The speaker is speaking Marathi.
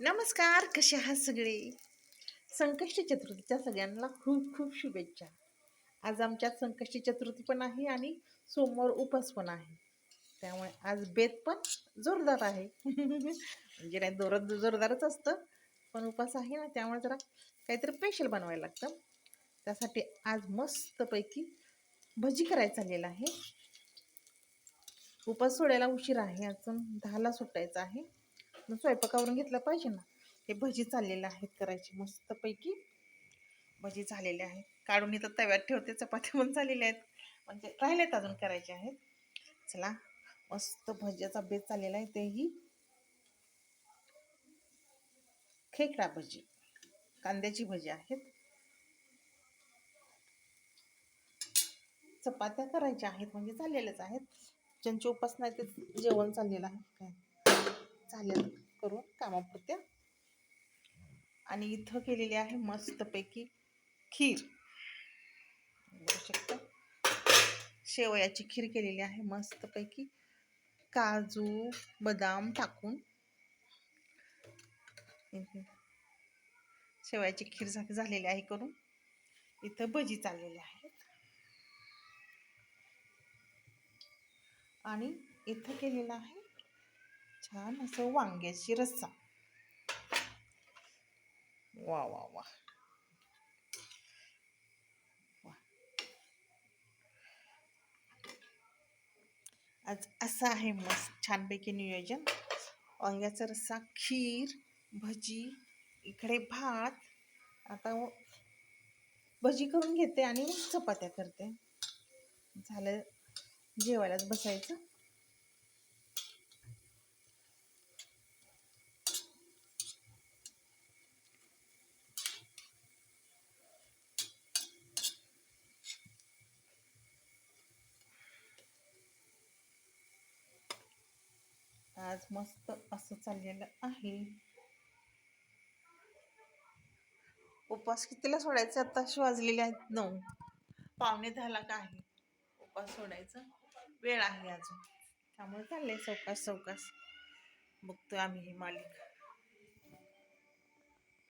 नमस्कार कसे आहात सगळे? संकष्टी चतुर्थीच्या सगळ्यांना खूप खूप शुभेच्छा. आज आमच्यात संकष्टी चतुर्थी पण आहे आणि सोमवार उपास पण आहे. त्यामुळे आज बेत पण जोरदार आहे. म्हणजे नाही जोरात जोरदारच असतं पण उपास आहे ना त्यामुळे जरा काहीतरी स्पेशल बनवायला लागतं. त्यासाठी आज मस्तपैकी भजी करायचं आलेलं आहे. उपास सोडायला उशीर आहे अजून दहाला सुटायचं आहे. मग स्वयंपाकावरून घेतलं पाहिजे ना. हे भजी चाललेलं आहेत करायची मस्तपैकी भजी झालेले आहेत. काढून इथं तव्यात ठेवते चपात्या पण झालेल्या आहेत. म्हणजे राहिलेत अजून करायचे आहेत. चला मस्त भज्याचा बेत चाललेला आहे तेही. खेकडा भजी कांद्याची भजी आहेत. चपात्या करायच्या आहेत म्हणजे चाललेल्याच आहेत. ज्यांची उपासना आहे ते जेवण चाललेलं आहे. काय चालेल करून कामापुरत्या. आणि इथं केलेली आहे मस्तपैकी खीर. बघू शकता. शेवयाची खीर केलेली आहे मस्तपैकी. काजू बदाम टाकून. शेवयाची खीर झा- झालेली आहे करून. इथं भजी चाललेली आहेत. आणि इथं केलेलं आहे छान असं वांग्याची रस्सा. वा वा वा. वा. आज असं आहे मस्त छानपैकी नियोजन. वांग्याचा रस्सा खीर भजी इकडे भात. आता भजी करून घेते आणि चपात्या करते. झालं जेवायलाच बसायचं. आज मस्त असं चाललेलं आहे. उपवास कितीला सोडायचे? आता वाजलेले आहेत नऊ. पावणे दहाला का आहे? उपवास सोडायचा. वेळ आहे अजून. त्यामुळे चाललंय चौकास चौकास. बघतोय आम्ही ही मालिक.